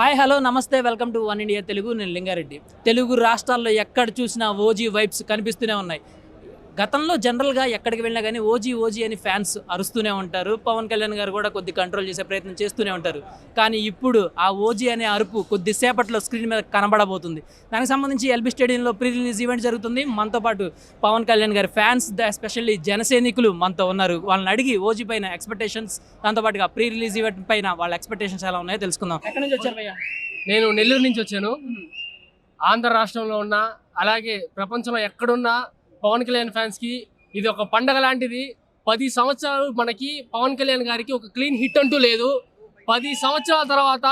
Hi hello నమస్తే welcome to one India Telugu. నేను లింగారెడ్డి. తెలుగు రాష్ట్రాల్లో ఎక్కడ చూసినా ఓజీ వైబ్స్ కనిపిస్తూనే ఉన్నాయి. గతంలో జనరల్గా ఎక్కడికి వెళ్ళినా కానీ ఓజీ ఓజీ అని ఫ్యాన్స్ అరుస్తూనే ఉంటారు. పవన్ కళ్యాణ్ గారు కూడా కొద్ది కంట్రోల్ చేసే ప్రయత్నం చేస్తూనే ఉంటారు. కానీ ఇప్పుడు ఆ ఓజీ అనే అరుపు కొద్దిసేపట్లో స్క్రీన్ మీద కనబడబోతుంది. దానికి సంబంధించి ఎల్బీ స్టేడియంలో ప్రీ రిలీజ్ ఈవెంట్ జరుగుతుంది. మనతో పాటు పవన్ కళ్యాణ్ గారి ఫ్యాన్స్ ఎస్పెషల్లీ జనసైనికులు మనతో ఉన్నారు. వాళ్ళని అడిగి ఓజీ పైన ఎక్స్పెక్టేషన్స్ దాంతోపాటుగా ప్రీ రిలీజ్ ఈవెంట్ పైన వాళ్ళ ఎక్స్పెక్టేషన్స్ ఎలా ఉన్నాయో తెలుసుకుందాం. ఎక్కడి నుంచి వచ్చారు భయ్యా? నేను నెల్లూరు నుంచి వచ్చాను. ఆంధ్ర రాష్ట్రంలో ఉన్న అలాగే ప్రపంచంలో ఎక్కడున్నా పవన్ కళ్యాణ్ ఫ్యాన్స్కి ఇది ఒక పండగ లాంటిది. పది సంవత్సరాలు మనకి పవన్ కళ్యాణ్ గారికి ఒక క్లీన్ హిట్ అంటూ లేదు. పది సంవత్సరాల తర్వాత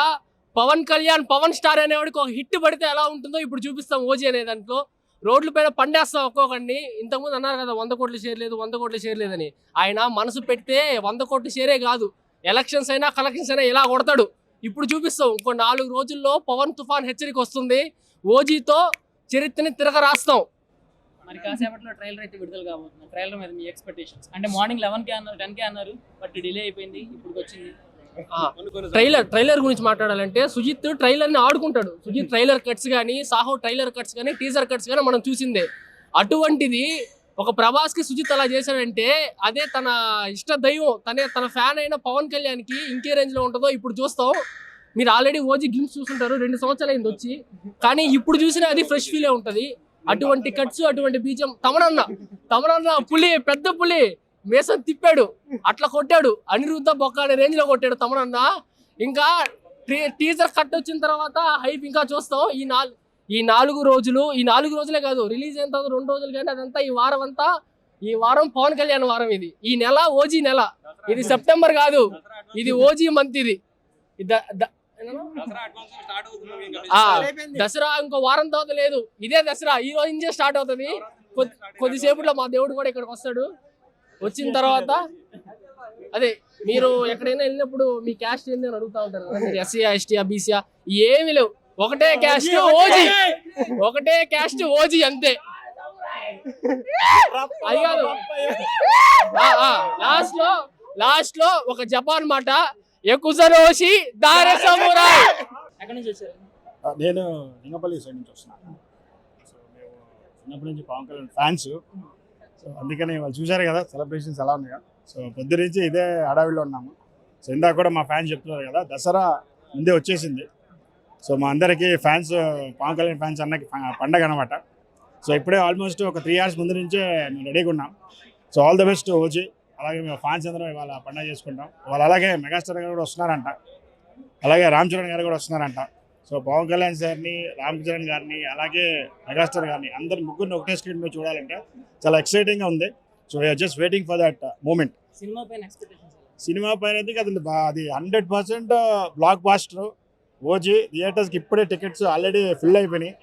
పవన్ కళ్యాణ్ పవన్ స్టార్ అనేవాడికి ఒక హిట్ పడితే ఎలా ఉంటుందో ఇప్పుడు చూపిస్తాం ఓజీ అనే దాంట్లో. రోడ్ల పైన పండేస్తాం ఒక్కొక్కడిని. ఇంతకుముందు అన్నారు కదా వంద కోట్లు షేర్ లేదు వంద కోట్లు షేర్ లేదని. ఆయన మనసు పెడితే వంద కోట్లు షేరే కాదు. ఎలక్షన్స్ అయినా కలెక్షన్స్ అయినా ఇలా కొడతాడు. ఇప్పుడు చూపిస్తాం ఇంకో నాలుగు రోజుల్లో పవన్ తుఫాన్ హెచ్చరిక వస్తుంది. ఓజీతో చరిత్రని తిరగ రాస్తాం మరి కాసేపట్లో ట్రైలర్ అయితే విడుదల కాబోతుంది. ట్రైలర్ మీద మీ ఎక్స్పెక్టేషన్స్ అంటే మార్నింగ్ లెవెన్కి అన్నారు టెన్కి అన్నారు బట్ డిలే అయిపోయింది ఇప్పుడు వచ్చింది ట్రైలర్ ట్రైలర్ గురించి మాట్లాడాలంటే సుజిత్ ట్రైలర్ని ఆడుకుంటాడు. సుజిత్ ట్రైలర్ కట్స్ కానీ సాహో ట్రైలర్ కట్స్ కానీ టీజర్ కట్స్ కానీ మనం చూసిందే. అటువంటిది ఒక ప్రభాస్కి సుజిత్ అలా చేశాడంటే అదే తన ఇష్ట దైవం తనే తన ఫ్యాన్ అయిన పవన్ కళ్యాణ్కి ఇంకే రేంజ్లో ఉంటుందో ఇప్పుడు చూస్తాం. మీరు ఆల్రెడీ ఓజీ గ్లిమ్స్ చూస్తుంటారు రెండు సంవత్సరాలు అయింది వచ్చి. కానీ ఇప్పుడు చూసినా అది ఫ్రెష్ ఫీలే ఉంటది. అటువంటి కట్స్ అటువంటి బీజం. తమనన్న తమనన్న పులి పెద్ద పులి మేసం తిప్పాడు అట్లా కొట్టాడు అనిరుద్ధ బొక్క అనే రేంజ్లో కొట్టాడు తమనన్న. ఇంకా టీ- టీజర్ కట్ వచ్చిన తర్వాత హైప్ ఇంకా చూస్తాం. ఈ నాలుగు ఈ నాలుగు రోజులు ఈ నాలుగు రోజులే కాదు రిలీజ్ అయిన తర్వాత రెండు రోజులు కానీ అదంతా ఈ వారం అంతా ఈ వారం పవన్ కళ్యాణ్ వారం ఇది. ఈ నెల ఓజీ నెల. ఇది సెప్టెంబర్ కాదు. ఇది ఓజీ మంత్ ఇది. దసరా ఇంకో. వారం తర్వాత లేదు. ఇదే దసరా. ఈ రోజు నుంచే స్టార్ట్ అవుతుంది. కొద్ది- కొద్దిసేపట్లో మా దేవుడు కూడా ఇక్కడికి వస్తాడు. వచ్చిన తర్వాత అదే మీరు ఎక్కడైనా వెళ్ళినప్పుడు మీ క్యాస్ట్ ఏంది అని అడుగుతా ఉంటారు. కదా, మీరు ఎస్సీ ఎస్టీ బీసీఆ ఏమి లేవు. ఒకటే క్యాస్ట్ ఓజీ ఒకటే. క్యాస్ట్ ఓజీ అంతే. అది కాదు. లాస్ట్లో లాస్ట్లో ఒక జపాన్ మాట ఎక్కుసరోషి దారే సమురాయ్. ఎక్కడి నుంచి వచ్చారు? నేను లింగపల్లి సైడ్ నుంచి వస్తున్నాను సో మేము చిన్నప్పటి నుంచి పవన్ కళ్యాణ్ ఫ్యాన్స్. సో అందుకని వాళ్ళు చూశారు కదా సెలబ్రేషన్స్ ఎలా ఉన్నాయో. సో పొద్దు నుంచి ఇదే హడావిడిలో ఉన్నాము. సో ఇందాక కూడా మా ఫ్యాన్స్ చెప్తున్నారు కదా దసరా ముందే వచ్చేసింది. సో మా అందరికీ ఫ్యాన్స్ పవన్ కళ్యాణ్ ఫ్యాన్స్ అన్నకి పండగ అనమాట సో ఇప్పుడే ఆల్మోస్ట్ ఒక త్రీ ఇయర్స్ ముందు నుంచే మేము రెడీగా ఉన్నాం. So all the best OG. అలాగే మేము ఫ్యాన్స్ అందరం ఇవాళ పండగ చేసుకుంటాం. వాళ్ళు అలాగే మెగాస్టార్ గారు కూడా వస్తున్నారంట. అలాగే రామ్ చరణ్ గారు కూడా వస్తున్నారంట. సో పవన్ కళ్యాణ్ సార్ని రామ్ చరణ్ గారిని అలాగే మెగాస్టార్ గారిని అందరి ముగ్గురిని ఒకటే స్క్రీన్ మీద చూడాలంటే చాలా ఎక్సైటింగ్గా ఉంది. So we're just waiting for that moment cinema పైన సినిమా పైన అయితే అది అది hundred percent blockbuster OG థియేటర్స్కి ఇప్పుడే టికెట్స్ ఆల్రెడీ ఫిల్ అయిపోయినాయి.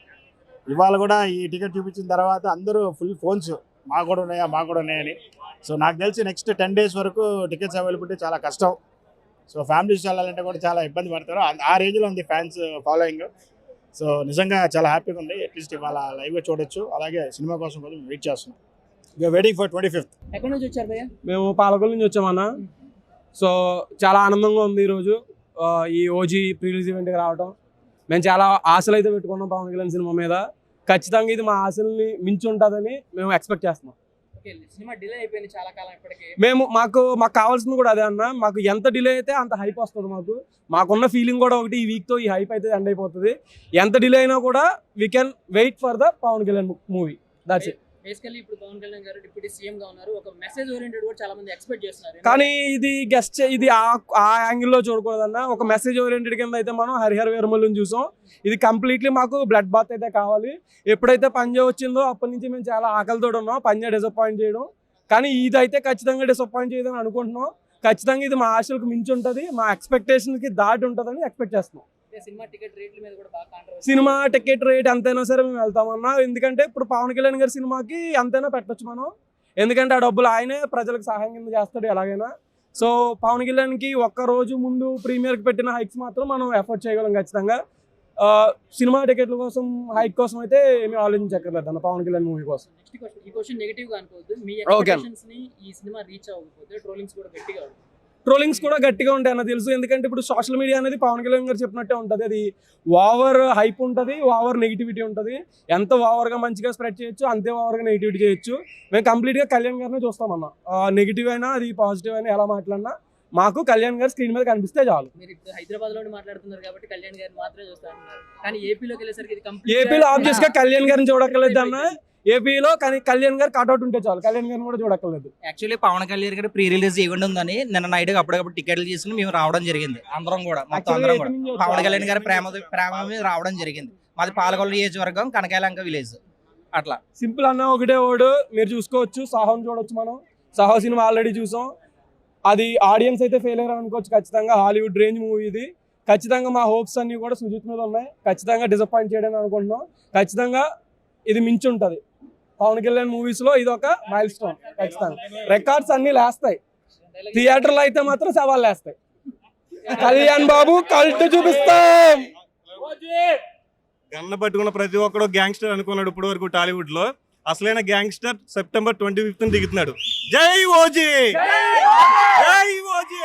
ఇవాళ కూడా ఈ టికెట్ చూపించిన తర్వాత అందరూ ఫుల్ ఫోన్స్ మాకు కూడా ఉన్నాయా మాకు కూడా ఉన్నాయని. సో నాకు తెలిసి నెక్స్ట్ టెన్ డేస్ వరకు టికెట్స్ అవైలబిలిటీ చాలా కష్టం. సో ఫ్యామిలీస్ వెళ్ళాలంటే కూడా చాలా ఇబ్బంది పడతారు. ఆ- రేంజ్లో ఉంది ఫ్యాన్స్ ఫాలోయింగ్ సో నిజంగా చాలా హ్యాపీగా ఉంది. అట్లీస్ట్ ఇవాళ లైవ్గా చూడొచ్చు. అలాగే సినిమా కోసం కూడా వెయిట్ చేస్తున్నాం. We're waiting for twenty fifth ఎక్కడి నుంచి వచ్చారు భయ్యా? మేము పాలకొల్లు నుంచి వచ్చామన్న సో చాలా ఆనందంగా ఉంది ఈరోజు. ఈ ఓజీ ప్రీలీజ్ ఈవెంట్కి రావటం. మేము చాలా ఆశలు అయితే పెట్టుకున్నాం పవన్ కళ్యాణ్ సినిమా మీద. ఖచ్చితంగా ఇది మా ఆశల్ని మించి ఉంటుందని మేము ఎక్స్పెక్ట్ చేస్తున్నాం. సినిమా డిలే అయిపోయింది చాలా కాలం ఇప్పటికి. మేము మాకు మాకు కావాల్సింది కూడా అదే అన్న. మాకు ఎంత డిలే అయితే అంత హైప్ వస్తుంది మాకు. మాకున్న ఫీలింగ్ కూడా ఒకటి ఈ వీక్తో ఈ హైప్ అయితే ఎండ్ అయిపోతుంది. ఎంత డిలే అయినా కూడా we can wait for the Pavan Kalyan movie that's it basically ఇప్పుడు పవన్ కళ్యాణ్ గారు డిప్యూటీ సీఎం గా ఉన్నారు. ఒక మెసేజ్ ఓరియంటెడ్ కూడా చాలా మంది ఎక్స్పెక్ట్ చేస్తున్నారు. కానీ ఇది గెస్ట్ ఇది ఆ యాంగిల్లో చూడకూడదన్న. ఒక మెసేజ్ ఓరియంటెడ్ కింద అయితే మనం హరిహర వీరమల్లుని చూసాం. ఇది కంప్లీట్లీ మాకు బ్లడ్ బాత్ అయితే కావాలి. ఎప్పుడైతే పంజా వచ్చిందో అప్పటి నుంచి మేము చాలా ఆకలితో ఉన్నాం. పంజా డిసప్పాయింట్ చేయడం. కానీ ఇది అయితే ఖచ్చితంగా డిసప్పాయింట్ చేయదని అనుకుంటున్నాం. ఖచ్చితంగా ఇది మా ఆశలకు మించి ఉంటుంది. మా ఎక్స్పెక్టేషన్కి దాటి ఉంటుందని ఎక్స్పెక్ట్ చేస్తున్నాం. సినిమా టికెట్ రేట్ ఎంతైనా సరే మేము వెళ్తామన్నా. ఎందుకంటే ఇప్పుడు పవన్ కళ్యాణ్ గారి సినిమాకి ఎంతైనా పెట్టొచ్చు మనం. ఎందుకంటే ఆ డబ్బులు ఆయనే ప్రజలకు సహాయం కింద చేస్తాడు ఎలాగైనా. సో పవన్ కళ్యాణ్కి ఒక్క రోజు ముందు ప్రీమియర్కి పెట్టిన హైక్స్ మాత్రం మనం ఎఫర్ట్ చేయగలం ఖచ్చితంగా. ఆ, సినిమా టికెట్ల కోసం హైక్ కోసం అయితే ఏమీ ఆలోచించక్కర్లేదు అన్న పవన్ కళ్యాణ్ మూవీ కోసం. ఈ క్వశ్చన్ నెగిటివ్గా అనుకోవద్దు. మీ Okay. ఎక్స్పెక్టేషన్స్ని ఈ సినిమా రీచ్ అవ్వకపోతే ట్రోలింగ్స్ కూడా గట్టిగా ఉంటాయి ట్రోలింగ్స్ కూడా గట్టిగా ఉంటాయి అన్న తెలుసు. ఎందుకంటే ఇప్పుడు సోషల్ మీడియా అనేది పవన్ కళ్యాణ్ గారు చెప్పినట్టే ఉంటుంది. అది ఓవర్ హైప్ ఉంటుంది ఓవర్ నెగిటివిటీ ఉంటుంది. ఎంత ఓవర్గా మంచిగా స్ప్రెడ్ చేయొచ్చు అంతే ఓవర్గా నెగిటివిటీ చేయొచ్చు. మేము కంప్లీట్గా కళ్యాణ్ గారినే చూస్తామన్నా నెగిటివ్ అయినా అది పాజిటివ్ అయినా ఎలా మాట్లాడినా మాకు కళ్యాణ్ గారు స్క్రీన్ మీద కనిపిస్తే చాలు. మీరు ఇప్పుడు హైదరాబాద్లో మాట్లాడుతున్నారు కాబట్టి కళ్యాణ్ గారిని మాత్రమే చూస్తా ఉన్నారు. కానీ ఏపీలోకి వెళ్ళేసరికి ఇది complete ఏపీలో గా- ఆబ్వియస్గా కళ్యాణ్ గారిని చూడక్కర్లేదు అన్న. ఏపీలో కానీ కళ్యాణ్ గారు కట్అవుట్ ఉంటే చాలు. కళ్యాణ్ గారిని కూడా చూడక్కర్లేదు. యాక్చువల్లీ పవన్ కళ్యాణ్ గారి ప్రీ రిలీజ్ ఈవెంట్ ఉందని నిన్న నైట్ అప్పటికప్పుడు టికెట్లు తీసుకుని మేము రావడం జరిగింది. అందరం కూడా మొత్తం అందరం కూడా. పవన్. కళ్యాణ్ గారి ప్రేమ ప్రేమ మీద రావడం జరిగింది. మాది పాలకొల్లు నియోజకవర్గం కనకాయలంక విలేజ్ అట్లా. సింపుల్ అన్న ఒకటే ఓడు మీరు చూసుకోవచ్చు సాహోని చూడొచ్చు మనం. సాహో సినిమా ఆల్రెడీ చూసాం. అది ఆడియన్స్ అయితే ఫెయిల్ అయ్యారు అనుకోవచ్చు ఖచ్చితంగా హాలీవుడ్ రేంజ్ మూవీ ఇది. ఖచ్చితంగా మా హోప్స్ అన్నీ కూడా సుజిత్ మీద ఉన్నాయి. ఖచ్చితంగా డిసప్పాయింట్ చేయడం అనుకుంటున్నాం. ఖచ్చితంగా ఇది మించి ఉంటుంది. పవన్ కళ్యాణ్ మూవీస్లో ఇది ఒక మైల్ స్టోన్ ఖచ్చితంగా. రికార్డ్స్ అన్నీ లేస్తాయి. థియేటర్లో అయితే మాత్రం సవాల్ లేస్తాయి. కళ్యాణ్ బాబు కల్ట్ చూపిస్తాం. గన్న పట్టుకున్న ప్రతి ఒక్కడు గ్యాంగ్స్టర్ అనుకున్నాడు ఇప్పటి వరకు టాలీవుడ్లో. అసలైన గ్యాంగ్స్టర్ సెప్టెంబర్ ట్వంటీ ఫిఫ్త్ దిగుతున్నాడు. జై ఓజీ! జై ఓజీ!